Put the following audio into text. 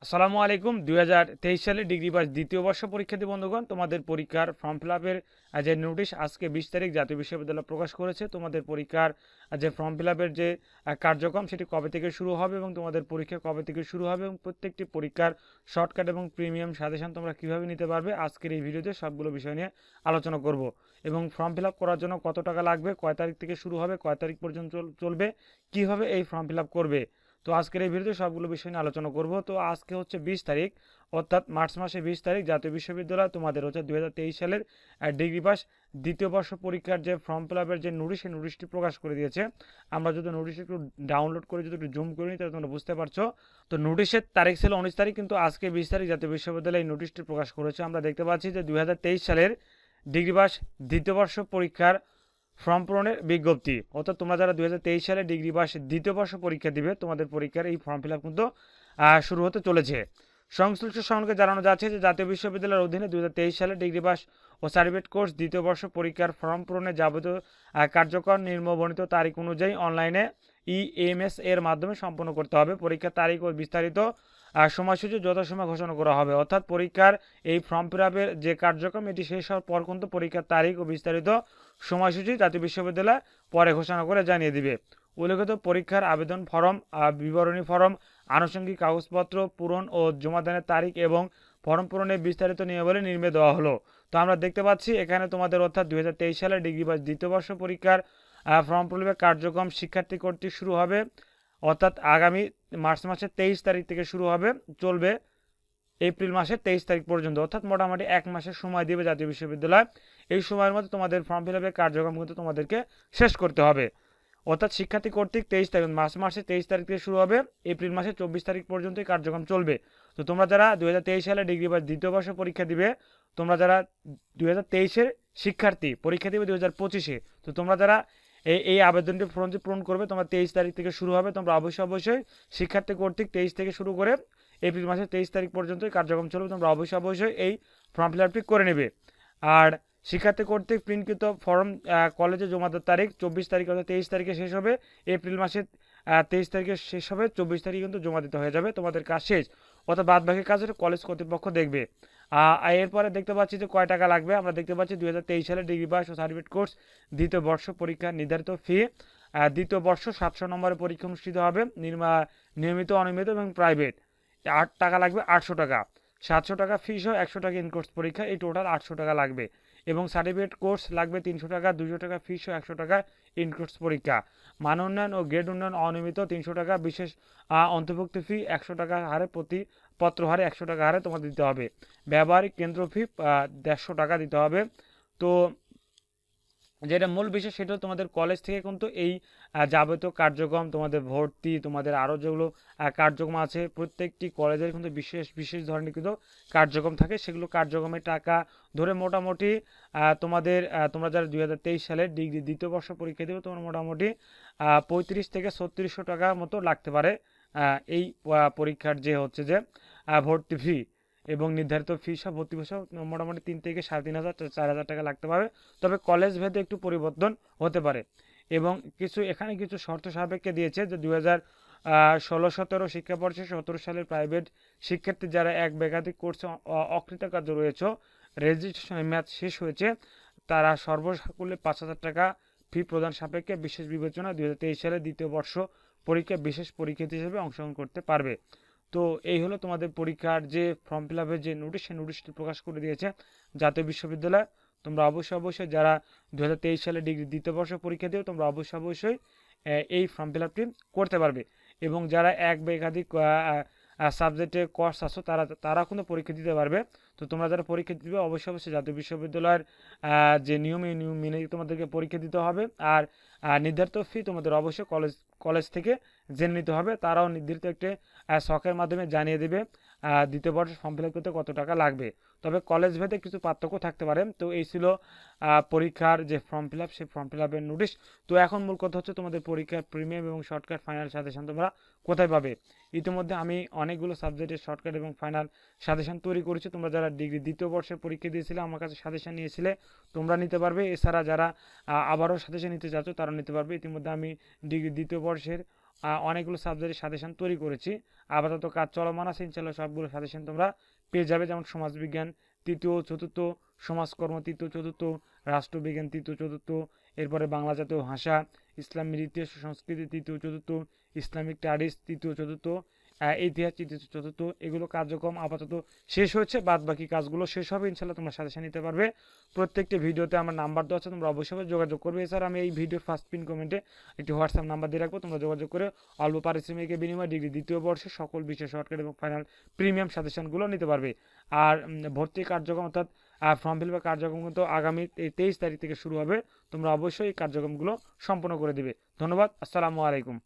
আসসালামু আলাইকুম। দুই হাজার তেইশ সালে ডিগ্রি পাস দ্বিতীয় বর্ষ পরীক্ষার্থী বন্ধুগণ, তোমাদের পরীক্ষার ফর্ম ফিল আপের যে নোটিশ আজকে বিশ তারিখ জাতীয় বিশ্ববিদ্যালয় প্রকাশ করেছে। তোমাদের পরীক্ষার যে ফর্ম ফিল আপের যে কার্যক্রম সেটি কবে থেকে শুরু হবে এবং তোমাদের পরীক্ষা কবে থেকে শুরু হবে এবং প্রত্যেকটি পরীক্ষার শর্টকাট এবং প্রিমিয়াম সাজেশন তোমরা কীভাবে নিতে পারবে আজকের এই ভিডিওতে সবগুলো বিষয় নিয়ে আলোচনা করব। এবং ফর্ম ফিল আপ করার জন্য কত টাকা লাগবে, কয় তারিখ থেকে শুরু হবে, কয় তারিখ পর্যন্ত চল- চলবে, কীভাবে এই ফর্ম ফিল আপ করবে তো আজকের এই ভিডিওতে সবগুলো বিষয় নিয়ে আলোচনা করব। তো আজকে হচ্ছে বিশ তারিখ, অর্থাৎ মার্চ মাসে বিশ তারিখ, জাতীয় বিশ্ববিদ্যালয় তোমাদের হচ্ছে দু হাজার তেইশ সালের ডিগ্রি পাস, দ্বিতীয় বর্ষ পরীক্ষার যে ফর্ম ফিল আপের যে নোটিশ, সেই নোটিশটি প্রকাশ করে দিয়েছে। আমরা যদি নোটিশ একটু ডাউনলোড করে যদি একটু জুম করে নিই, তাহলে তোমরা বুঝতে পারছ। তো নোটিশের তারিখ ছিল উনিশ তারিখ, কিন্তু আজকে বিশ তারিখ জাতীয় বিশ্ববিদ্যালয় এই নোটিশটি প্রকাশ করেছে। আমরা দেখতে পাচ্ছি যে দু হাজার তেইশ সালের ডিগ্রি পাস, দ্বিতীয় বর্ষ পরীক্ষার ফর্ম পূরণের বিজ্ঞপ্তি। অর্থাৎ তোমরা যারা দু হাজার তেইশ সালে ডিগ্রি পাস, দ্বিতীয় বর্ষ পরীক্ষা দিবে, তোমাদের পরীক্ষার এই ফর্ম ফিল কিন্তু শুরু হতে চলেছে। সংশ্লিষ্ট সংঘকে জানানো যাচ্ছে যে জাতীয় বিশ্ববিদ্যালয়ের অধীনে দু হাজার তেইশ সালে ডিগ্রি পাস ও সার্টিফিকেট কোর্স, দ্বিতীয় বর্ষ পরীক্ষার ফর্ম পূরণের যাবতীয় কার্যক্রম নির্মবর্ণিত তারিখ অনুযায়ী অনলাইনে ইএমএস এর মাধ্যমে সম্পন্ন করতে হবে। পরীক্ষার তারিখ ও বিস্তারিত সময়সূচি যথাসময় ঘোষণা করা হবে। অর্থাৎ পরীক্ষার এই ফর্ম ফিল যে কার্যক্রম, এটি শেষ হওয়ার পর কিন্তু পরীক্ষার তারিখ ও বিস্তারিত সময়সূচি জাতীয় বিশ্ববিদ্যালয় পরে ঘোষণা করে জানিয়ে দিবে। উল্লেখিত পরীক্ষার আবেদন ফরম বিবরণী ফরম, আনুষঙ্গিক কাগজপত্র পূরণ ও জমাদানের তারিখ এবং ফর্ম পূরণের বিস্তারিত নিয়মাবলী নির্মে দেওয়া হলো। তো আমরা দেখতে পাচ্ছি, এখানে তোমাদের অর্থাৎ দুই সালের ডিগ্রি বা দ্বিতীয় বর্ষ পরীক্ষার ফর্ম পূরণের কার্যক্রম শিক্ষার্থী কর্তৃক শুরু হবে। অর্থাৎ আগামী মার্চ মাসের তেইশ তারিখ থেকে শুরু হবে, চলবে এপ্রিল মাসের তেইশ তারিখ পর্যন্ত। অর্থাৎ মোটামুটি এক মাসের সময় দেবে জাতীয় বিশ্ববিদ্যালয়। এই সময়ের মধ্যে তোমাদের ফর্ম ফিল আপের কার্যক্রম কিন্তু তোমাদেরকে শেষ করতে হবে। অর্থাৎ শিক্ষার্থী কর্তৃক তেইশ তারিখ, মার্চ মাসে তেইশ তারিখ থেকে শুরু হবে, এপ্রিল মাসের চব্বিশ তারিখ পর্যন্ত কার্যক্রম চলবে। তো তোমরা যারা দুই হাজার তেইশ সালে ডিগ্রি বা দ্বিতীয় বর্ষ পরীক্ষা দিবে, তোমরা যারা দু হাজার শিক্ষার্থী, পরীক্ষা দিবে দু হাজার পঁচিশে, তো তোমরা যারা এই এই আবেদনটি ফর্মটি পূরণ করবে তোমরা তেইশ তারিখ থেকে শুরু হবে। তোমরা অবশ্যই অবশ্যই শিক্ষার্থী কর্তৃক তেইশ থেকে শুরু করে এপ্রিল মাসের তেইশ তারিখ পর্যন্ত কার্যক্রম চলবে। তোমরা অবশ্যই অবশ্যই এই ফর্ম ফিল আপটি করে নেবে। আর শিক্ষার্থী কর্তৃক প্রিন্টকৃত ফর্ম কলেজে জমা দেওয়ার তারিখ চব্বিশ তারিখ অর্থাৎ তেইশ তারিখে শেষ হবে। এপ্রিল মাসের তেইশ তারিখে শেষ হবে, চব্বিশ তারিখে কিন্তু জমা দিতে হয়ে যাবে। তোমাদের কাজ শেষ। অর্থাৎ বাদ বাকি কাজ কলেজ কর্তৃপক্ষ দেখবে। এরপরে দেখতে পাচ্ছি যে কয় টাকা লাগবে? আমরা দেখতে পাচ্ছি দু হাজার তেইশ সালে ডিগ্রি পাস ও সার্টিফিকেট কোর্স দ্বিতীয় বর্ষ পরীক্ষা নির্ধারিত ফি দ্বিতীয় বর্ষ সাতশো নম্বরের পরীক্ষা অনুষ্ঠিত হবে, নির্মা- নিয়মিত, অনিয়মিত এবং প্রাইভেট আট টাকা লাগবে আটশো টাকা। সাতশো টাকা ফিস ও একশো টাকা ইন কোর্স পরীক্ষা, এই টোটাল আটশো টাকা লাগবে। এবং সার্টিফিকেট কোর্স লাগবে তিনশো টাকা দুশো টাকা ফিস ও একশো টাকা ইন কোর্স পরীক্ষা। মান উন্নয়ন ও গ্রেড উন্নয়ন অনিয়মিত তিনশো টাকা, বিশেষ অন্তর্ভুক্ত ফি একশো টাকা হারে প্রতি পত্র হারে একশো টাকা হারে তোমাদের দিতে হবে। ব্যবহারিক কেন্দ্র ফি দেড়শো টাকা দিতে হবে। তো যেটা মূল বিষয় সেটা তোমাদের কলেজ থেকে কিন্তু এই যাবতীয় কার্যক্রম, তোমাদের ভর্তি, তোমাদের আরও যেগুলো কার্যক্রম আছে, প্রত্যেকটি কলেজের কিন্তু বিশেষ বিশেষ ধরনের কিন্তু কার্যক্রম থাকে। সেগুলো কার্যক্রমের টাকা ধরে মোটামুটি তোমাদের তোমরা যারা দুই হাজার তেইশ সালে ডিগ্রি দ্বিতীয় বর্ষ পরীক্ষা দেবে, তোমার মোটামুটি পঁয়ত্রিশ থেকে ছত্রিশশো টাকা মতো লাগতে পারে এই পরীক্ষার যে হচ্ছে যে ভর্তি ফি এবং নির্ধারিত ফি সব ভর্তি ফি সব মোটামুটি তিন থেকে সাড়ে তিন হাজার, চার হাজার টাকা লাগতে পারে তবে কলেজ ভেদে একটু পরিবর্তন হতে পারে এবং কিছু, এখানে কিছু শর্ত সাপেক্ষে দিয়েছে যে দুই হাজার ষোলো, সতেরো শিক্ষাবর্ষে সতেরো সালের প্রাইভেট শিক্ষার্থী যারা এক বেগাধিক কোর্সে অকৃতকার্য রয়েছে রেজিস্ট্রেশনের ম্যাচ শেষ হয়েছে, তারা সর্বসাকুল্যে পাঁচ হাজার টাকা ফি প্রদান সাপেক্ষে বিশেষ বিবেচনা দুই সালের দ্বিতীয় বর্ষ পরীক্ষা বিশেষ পরীক্ষার্থী হিসেবে অংশগ্রহণ করতে পারবে। তো এই হলো তোমাদের পরীক্ষার যে ফর্ম ফিল আপের যে নোটিশ সেই নোটিশটি প্রকাশ করে দিয়েছে জাতীয় বিশ্ববিদ্যালয়। তোমরা অবশ্যই অবশ্যই যারা দু হাজার তেইশ সালে ডিগ্রি দ্বিতীয় বর্ষ পরীক্ষা দিও, তোমরা অবশ্যই অবশ্যই এই ফর্ম ফিল আপটি করতে পারবে। এবং যারা এক বা একাধিক সাবজেক্টে কোর্স আসো তারা তারা কোনো পরীক্ষা দিতে পারবে। তো তোমরা যারা পরীক্ষা দিবে, অবশ্যই অবশ্যই জাতীয় বিশ্ববিদ্যালয়ের যে নিয়ম, এই নিয়ম মেনে তোমাদেরকে পরীক্ষা দিতে হবে। আর নির্ধারিত ফি তোমাদের অবশ্যই কলেজ কলেজ থেকে জেনে নিতে হবে। তারাও নির্ধারিত একটি শখের মাধ্যমে জানিয়ে দেবে দ্বিতীয় বর্ষ ফর্ম ফিল করতে কত টাকা লাগবে। তবে কলেজ ভেদে কিছু পার্থক্য থাকতে পারে। তো এই ছিল পরীক্ষার যে ফর্ম ফিল আপ সেই ফর্ম ফিল আপের নোটিশ তো এখন মূল কথা হচ্ছে তোমাদের পরীক্ষার প্রিমিয়াম এবং শর্টকাট ফাইনাল সাজেশন তোমরা কোথায় পাবে? ইতিমধ্যে আমি অনেকগুলো সাবজেক্টের শর্টকাট এবং ফাইনাল সাজেশন তৈরি করেছি। তোমরা যারা ডিগ্রি দ্বিতীয় বর্ষের পরীক্ষা দিয়েছিলে, আমার কাছে সাজেশন নিয়েছিলে, তোমরা নিতে পারবে। এছাড়া যারা আবারও সাজেশন নিতে চাচ্ছ তারা নিতে পারবে। ইতিমধ্যে আমি ডিগ্রি দ্বিতীয় বর্ষের অনেকগুলো সাবজেক্টের সাজেশন তৈরি করেছি। আপাতত কাজ চলমান আছে ইনশাল্লাহ সবগুলো সাজেশন তোমরা পেয়ে যাবে। যেমন সমাজবিজ্ঞান, তৃতীয়, চতুর্থ, সমাজকর্ম, তৃতীয়, চতুর্থ, রাষ্ট্রবিজ্ঞান, তৃতীয়, চতুর্থ, এরপরে বাংলা জাতীয় ভাষা ইসলামের ইতিহাস সংস্কৃতি, তৃতীয়, চতুর্থ, ইসলামিক স্টাডিজ তৃতীয়, চতুর্থ ইতিহাস তৃতীয় চতুর্থ এগুলো কার্যক্রম আপাতত শেষ হয়েছে বাদ বাকি কাজগুলো শেষ হবে ইনশাল্লাহ তোমরা সাজেশন নিতে পারবে। প্রত্যেকটি ভিডিওতে আমার নাম্বার দেওয়া আছে, তোমরা অবশ্যই যোগাযোগ করবে। এছাড়া আমি এই ভিডিওর ফার্স্ট পিন কমেন্টে একটি হোয়াটসঅ্যাপ নাম্বার দিয়ে রাখব, তোমরা যোগাযোগ করে অল্প পারিশ্রমিকের বিনিময়ে ডিগ্রি দ্বিতীয় বর্ষে সকল বিষয় শর্টকাট এবং ফাইনাল প্রিমিয়াম সাজেশনগুলো নিতে পারবে। আর ভর্তি কার্যক্রম অর্থাৎ ফর্ম ফিল বা কার্যক্রম কিন্তু আগামী তেইশ তারিখ থেকে শুরু হবে, তোমরা অবশ্যই এই কার্যক্রমগুলো সম্পন্ন করে দিবে। ধন্যবাদ, আসসালামু আলাইকুম।